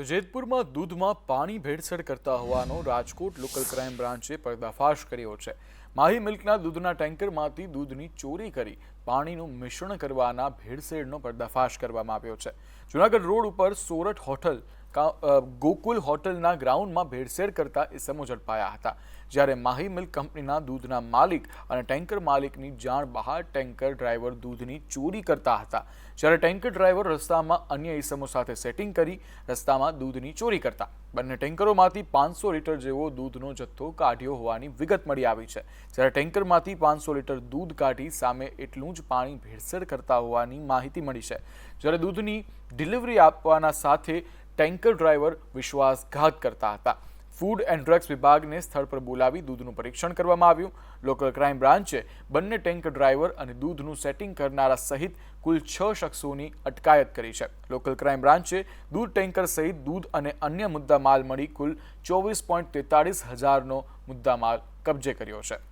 તો જેતપુરમાં દૂધમાં પાણી ભેળસેળ કરતા હોવાનો રાજકોટ લોકલ ક્રાઇમ બ્રાન્ચે પર્દાફાશ કર્યો છે. માહી મિલ્કના દૂધના ટેન્કરમાંથી દૂધની ચોરી કરી પાણીનું મિશ્રણ કરવાના ભેળસેળનો પર્દાફાશ કરવામાં આવ્યો છે. જુનાગઢ રોડ ઉપર સોરઠ હોટલ ગોકુલ હોટલના ગ્રાઉન્ડમાં ભેળસેળ કરતા ઇસમો ઝડપાયા હતા. જ્યારે માહી મિલ્ક કંપનીના દૂધના માલિક અને ટેન્કર માલિકની જાણ બહાર ટેન્કર ડ્રાઈવર દૂધની ચોરી કરતા હતા. જ્યારે ટેન્કર ડ્રાઈવર રસ્તામાં અન્ય ઇસમો સાથે સેટિંગ કરી રસ્તામાં દૂધની ચોરી કરતા. બંને ટેન્કરોમાંથી પાંચસો લીટર જેવો દૂધનો જથ્થો કાઢ્યો હોવાની વિગત મળી આવી છે. જ્યારે ટેન્કરમાંથી પાંચસો લીટર દૂધ કાઢી સામે એટલું પાણી ભેળસેળ કરતા હોવાની માહિતી મળી છે. જ્યારે દૂધની ડિલિવરી આપવાના સાથે ટેન્કર ડ્રાઈવર વિશ્વાસઘાત કરતા હતા. ફૂડ એન્ડ ડ્રગ્સ વિભાગને સ્થળ પર બોલાવી દૂધનું પરીક્ષણ કરવામાં આવ્યું. લોકલ ક્રાઇમ બ્રાન્ચે બંને ટેન્કર ડ્રાઈવર અને દૂધનું સેટિંગ કરનારા સહિત કુલ છ શખ્સોની અટકાયત કરી છે. લોકલ ક્રાઇમ બ્રાન્ચે દૂધ ટેન્કર સહિત દૂધ અને અન્ય મુદ્દામાલ મળી કુલ ચોવીસ પોઈન્ટ તેતાળીસ હજારનો મુદ્દામાલ કબજે કર્યો છે.